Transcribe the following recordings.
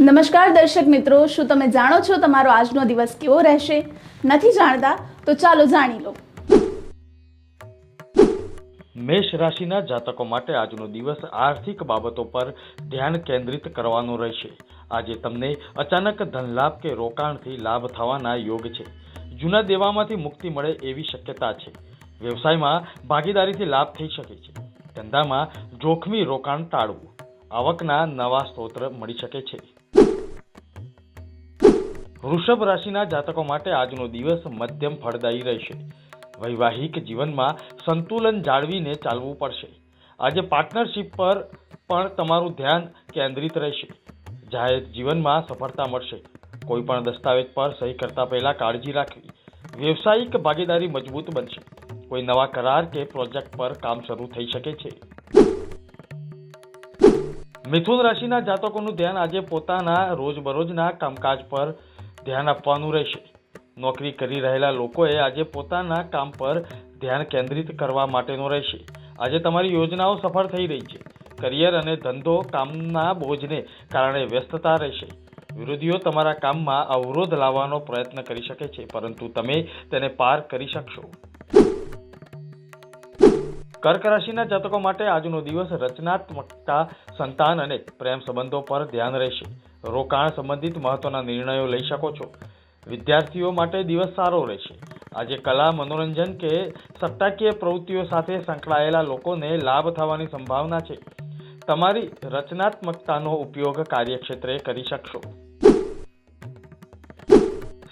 નમસ્કાર દર્શક મિત્રો, શું તમે જાણો છો તમારો આજનો દિવસ કેવો રહેશે? નથી જાણતા તો ચાલો જાણી લો. મેષ રાશિના જાતકો માટે આજનો દિવસ આર્થિક બાબતો પર ધ્યાન કેન્દ્રિત કરવાનો રહેશે. આજે તમને અચાનક ધનલાભ કે રોકાણથી લાભ થવાના યોગ છે. જૂના દેવામાંથી મુક્તિ મળે એવી શક્યતા છે. વ્યવસાયમાં ભાગીદારીથી લાભ થઈ શકે છે. ધંધામાં જોખમી રોકાણ ટાળવું. આવકના નવા સ્ત્રોત મળી શકે છે. વૃષભ રાશિના જાતકો માટે આજનો દિવસ મધ્યમ ફળદાયી રહેશે. વૈવાહિક જીવનમાં સંતુલન જાળવીને ચાલવું પડશે. આજે પાર્ટનરશિપ પર પણ તમારું ધ્યાન કેન્દ્રિત રહેશે. જાહેર જીવનમાં સફળતા મળશે. કોઈ પણ દસ્તાવેજ પર સહી કરતા પહેલા કાળજી રાખવી. વ્યવસાયિક ભાગીદારી મજબૂત બનશે. કોઈ નવા કરાર કે પ્રોજેક્ટ પર કામ શરૂ થઈ શકે છે. મિથુન રાશિના જાતકોનું ધ્યાન આજે પોતાના રોજબરોજના કામકાજ પર ધ્યાન આપવાનું રહેશે. નોકરી કરી રહેલા લોકોએ આજે પોતાના કામ પર ધ્યાન કેન્દ્રિત કરવા માટેનો રહેશે. આજે તમારી યોજનાઓ સફળ થઈ રહી છે. કરિયર અને ધંધો કામના બોજને કારણે વ્યસ્તતા રહેશે. વિરોધીઓ તમારા કામમાં અવરોધ લાવવાનો પ્રયત્ન કરી શકે છે, પરંતુ તમે તેને પાર કરી શકશો. કર્ક રાશિના જાતકો માટે આજનો દિવસ રચનાત્મકતા, સંતાન અને પ્રેમ સંબંધો પર ધ્યાન રહેશે. રોકાણ સંબંધિત મહત્વના નિર્ણયો લઈ શકો છો. વિદ્યાર્થીઓ માટે દિવસ સારો રહેશે. આજે કલા, મનોરંજન કે સત્તાકીય પ્રવૃત્તિઓ સાથે સંકળાયેલા લોકોને લાભ થવાની સંભાવના છે. તમારી રચનાત્મકતાનો ઉપયોગ કાર્યક્ષેત્રે કરી શકશો.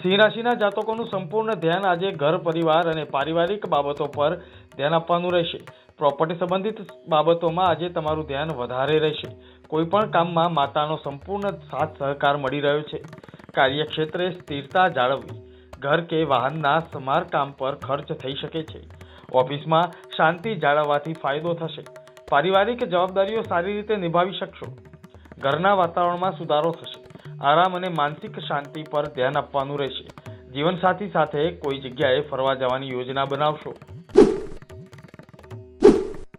સિંહ રાશિના જાતકોનું સંપૂર્ણ ધ્યાન આજે ઘર, પરિવાર અને પારિવારિક બાબતો પર ધ્યાન આપવાનું રહેશે. પ્રોપર્ટી સંબંધિત બાબતોમાં આજે તમારું ધ્યાન વધારે રહેશે. કોઈ પણ કામમાં માતાનો સંપૂર્ણ સાથ સહકાર મળી રહ્યો છે. કાર્યક્ષેત્રે સ્થિરતા જાળવવી, ઘર કે વાહનના સમારકામ પર ખર્ચ થઈ શકે છે. ઓફિસમાં શાંતિ જાળવવાથી ફાયદો થશે. પારિવારિક જવાબદારીઓ સારી રીતે નિભાવી શકશો. ઘરના વાતાવરણમાં સુધારો થશે. આરામ અને માનસિક શાંતિ પર ધ્યાન આપવાનું રહેશે. જીવનસાથી સાથે કોઈ જગ્યાએ ફરવા જવાની યોજના બનાવશો.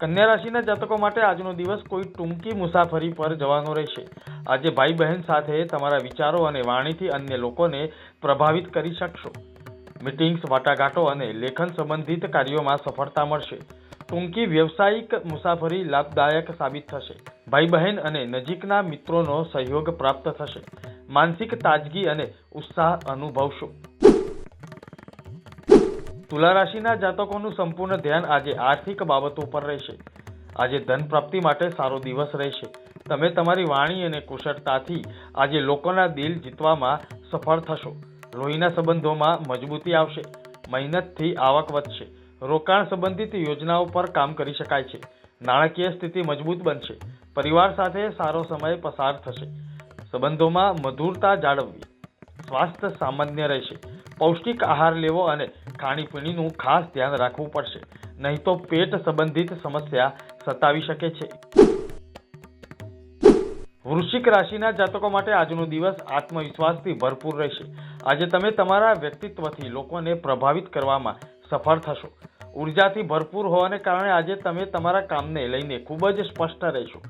કન્યા રાશિના જાતકો માટે આજનો દિવસ કોઈ ટૂંકી મુસાફરી પર જવાનો રહેશે. આજે ભાઈ બહેન સાથે તમારા વિચારો અને વાણીથી અન્ય લોકોને પ્રભાવિત કરી શકશો. મિટિંગ્સ, વાટાઘાટો અને લેખન સંબંધિત કાર્યોમાં સફળતા મળશે. ટૂંકી વ્યવસાયિક મુસાફરી લાભદાયક સાબિત થશે. ભાઈ બહેન અને નજીકના મિત્રોનો સહયોગ પ્રાપ્ત થશે. માનસિક તાજગી અને ઉત્સાહ અનુભવશો. તુલા રાશિના જાતકોનું સંપૂર્ણ ધ્યાન આજે આર્થિક બાબતો પર રહેશે. આજે ધન પ્રાપ્તિ માટે સારો દિવસ રહેશે. તમે તમારી વાણી અને કુશળતાથી આજે લોકોના દિલ જીતવામાં સફળ થશો. લોહીના સંબંધોમાં મજબૂતી આવશે. મહેનતથી આવક વધશે. રોકાણ સંબંધિત યોજનાઓ પર કામ કરી શકાય છે. નાણાકીય સ્થિતિ મજબૂત બનશે. પરિવાર સાથે સારો સમય પસાર થશે. સંબંધોમાં મધુરતા જાળવવી. સ્વાસ્થ્ય સામાન્ય રહેશે. પૌષ્ટિક આહાર લેવો અને ખાણીપીણીનું ખાસ ધ્યાન રાખવું પડશે. નહીં તો પેટ સંબંધિત સમસ્યા સતાવી શકે છે. વૃશ્ચિક રાશિના જાતકો માટે આજનો દિવસ આત્મવિશ્વાસથી ભરપૂર રહેશે. આજે તમે તમારા વ્યક્તિત્વથી લોકોને પ્રભાવિત કરવામાં સફળ થશો. ઉર્જાથી ભરપૂર હોવાને કારણે આજે તમે તમારા કામને લઈને ખૂબ જ સ્પષ્ટ રહેશો.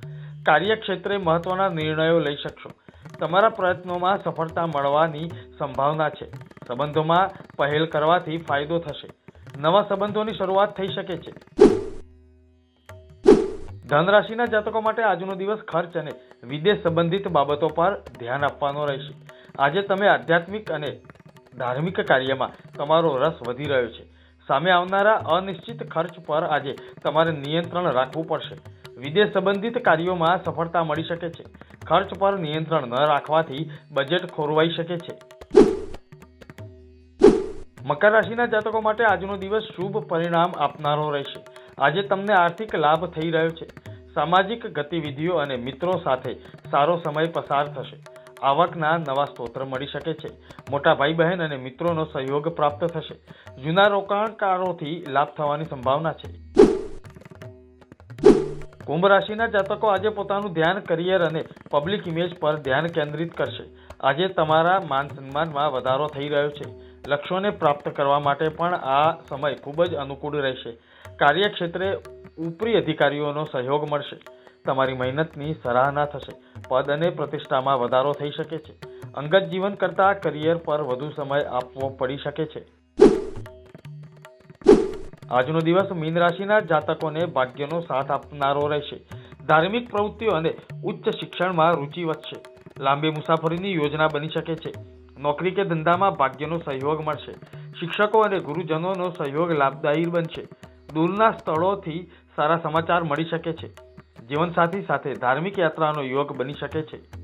કાર્યક્ષેત્રે મહત્વના નિર્ણયો લઈ શકશો. તમારા પ્રયત્નોમાં સફળતા મળવાની સંભાવના છે. સંબંધોમાં પહેલ કરવાથી ફાયદો થશે. નવા સંબંધોની શરૂઆત થઈ શકે છે. ધનરાશિના જાતકો માટે આજનો દિવસ ખર્ચ અને વિદેશ સંબંધિત બાબતો પર ધ્યાન આપવાનો રહેશે. આજે તમે આધ્યાત્મિક અને ધાર્મિક કાર્યમાં તમારો રસ વધી રહ્યો છે. સામે આવનારા અનિશ્ચિત ખર્ચ પર આજે તમારે નિયંત્રણ રાખવું પડશે. વિદેશ સંબંધિત કાર્યોમાં સફળતા મળી શકે છે. ખર્ચ પર નિયંત્રણ ન રાખવાથી બજેટ ખોરવાઈ શકે છે. મકર રાશિના જાતકો માટે આજનો દિવસ શુભ પરિણામ આપનારો રહેશે. આજે તમને આર્થિક લાભ થઈ રહ્યો છે. સામાજિક ગતિવિધિઓ અને મિત્રો સાથે સારો સમય પસાર થશે. આવકના નવા સ્ત્રોત મળી શકે છે. મોટા ભાઈ બહેન અને મિત્રોનો સહયોગ પ્રાપ્ત થશે. જૂના રોકાણકારોથી લાભ થવાની સંભાવના છે. કુંભ રાશિના જાતકો આજે પોતાનું ધ્યાન, કરિયર અને પબ્લિક ઇમેજ પર ધ્યાન કેન્દ્રિત કરશે. આજે તમારા માન સન્માનમાં વધારો થઈ રહ્યો છે. લક્ષ્યોને પ્રાપ્ત કરવા માટે પણ આ સમય ખૂબ જ અનુકૂળ રહેશે. કાર્યક્ષેત્રે ઉપરી અધિકારીઓનો સહયોગ મળશે. તમારી મહેનતની સરાહના થશે. પદ અને પ્રતિષ્ઠામાં વધારો થઈ શકે છે. અંગત જીવન કરતાં કરિયર પર વધુ સમય આપવો પડી શકે છે. આજનો દિવસ મીન રાશિના જાતકોને ભાગ્યનો સાથ આપનારો રહેશે. ધાર્મિક પ્રવૃત્તિઓ અને ઉચ્ચ શિક્ષણમાં રુચિ વધશે. લાંબી મુસાફરીની યોજના બની શકે છે. નોકરી કે ધંધામાં ભાગ્યનો સહયોગ મળશે. શિક્ષકો અને ગુરુજનોનો સહયોગ લાભદાયી બનશે. દૂરના સ્થળોથી સારા સમાચાર મળી શકે છે. જીવનસાથી સાથે ધાર્મિક યાત્રાનો યોગ બની શકે છે.